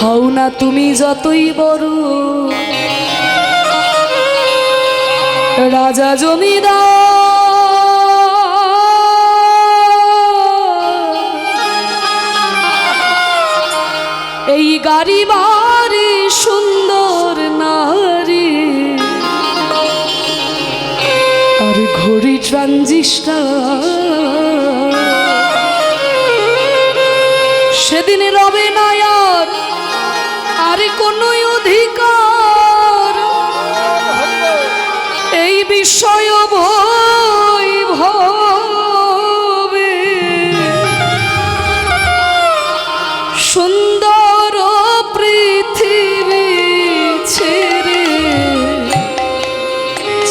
হও না তুমি যতই বড়। রাজা জমিদার, এই গাড়ি বাড়ি সুন্দর নারী। আর ঘড়ি ট্রানজিস্টার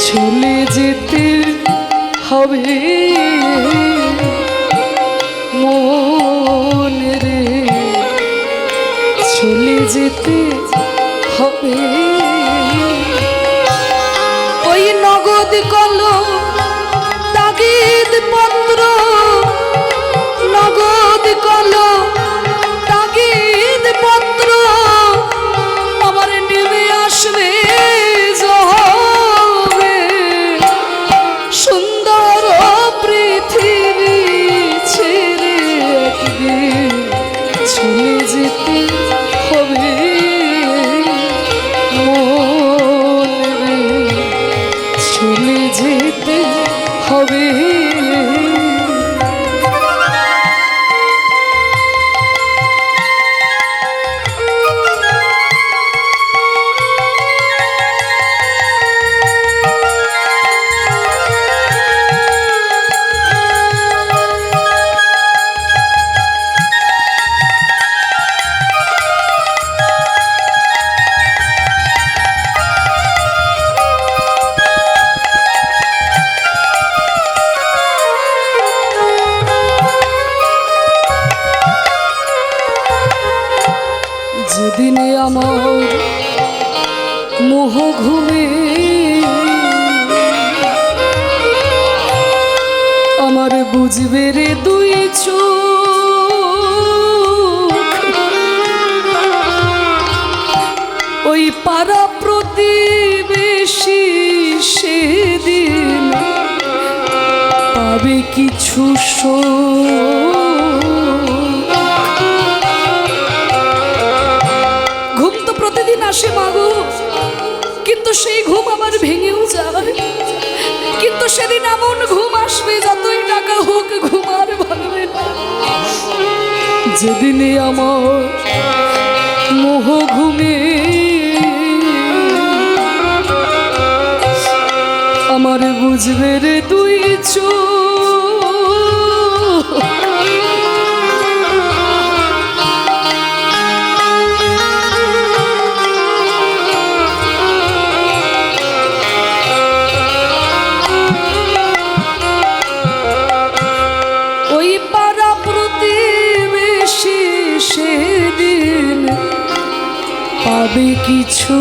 চলে যেতে হবে। মন রে চলে যেতে কলম রে দুই চোখ। ওই পাড়া প্রতিবেশী সেদিন পাবে কিছু শোক। যেদিনে আমার মোহ ঘুমে আমার বুঝবে রে তুই চোখ কিছু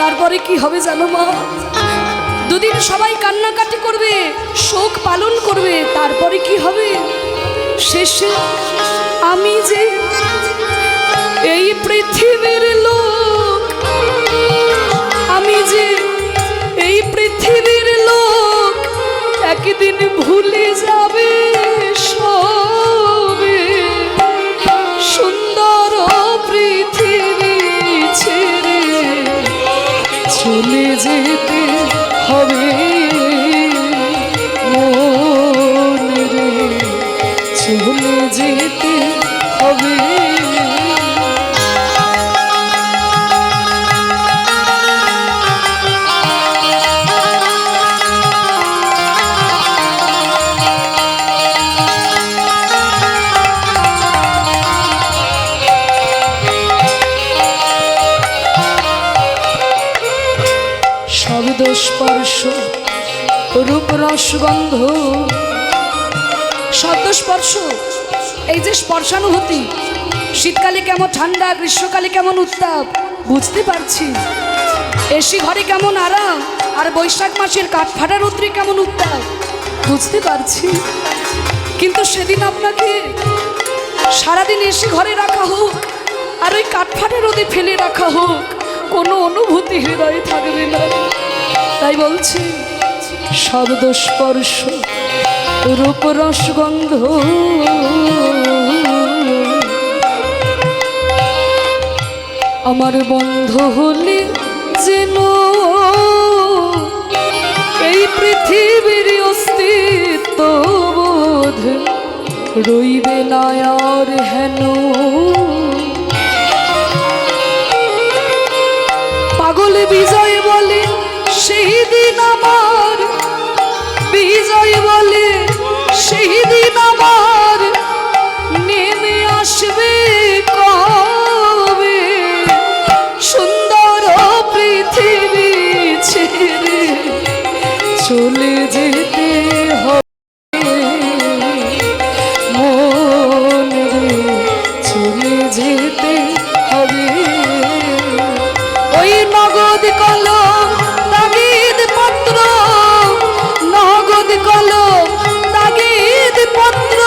তারপরে কি হবে জানো মা? দুদিন সবাই কান্নাকাটি করবে, শোক পালন করবে, তারপরে কি হবে? শেষে আমি যে এই পৃথিবীর লোক, আমি যে এই পৃথিবীর লোক, একদিন ভুলে যাবে সবে শব্দ স্পর্শ রূপ রসগন্ধ শব্দ স্পর্শ এই যে স্পর্শানুভূতি, শীতকালে কেমন ঠান্ডা, গ্রীষ্মকালে কেমন উত্তাপ, বুঝতে পারছি। এসি ঘরে কেমন আরাম, আর বৈশাখ মাসের কাঠ ফাটা রৌদ্রে কেমন উত্তাপ, বুঝতে পারছি। কিন্তু সেদিন আপনাকে সারাদিন এসে ঘরে রাখা হোক, আর ওই কাঠফাটে রোদে ফেলে রাখা হোক, কোনো অনুভূতি হৃদয়ে থাকবে না। তাই বলছি শব্দ স্পর্শ রূপ রসগন্ধ। আমার বন্ধ হলে যেন এই পৃথিবীর অস্তিত্ব বোধ রইবে না আর হেন। পাগল বিজয় ভুলে যেতে হবে। মন চলে যেতে হবে। ওই নগদ কলম তাগিদ পত্র নগদ পত্র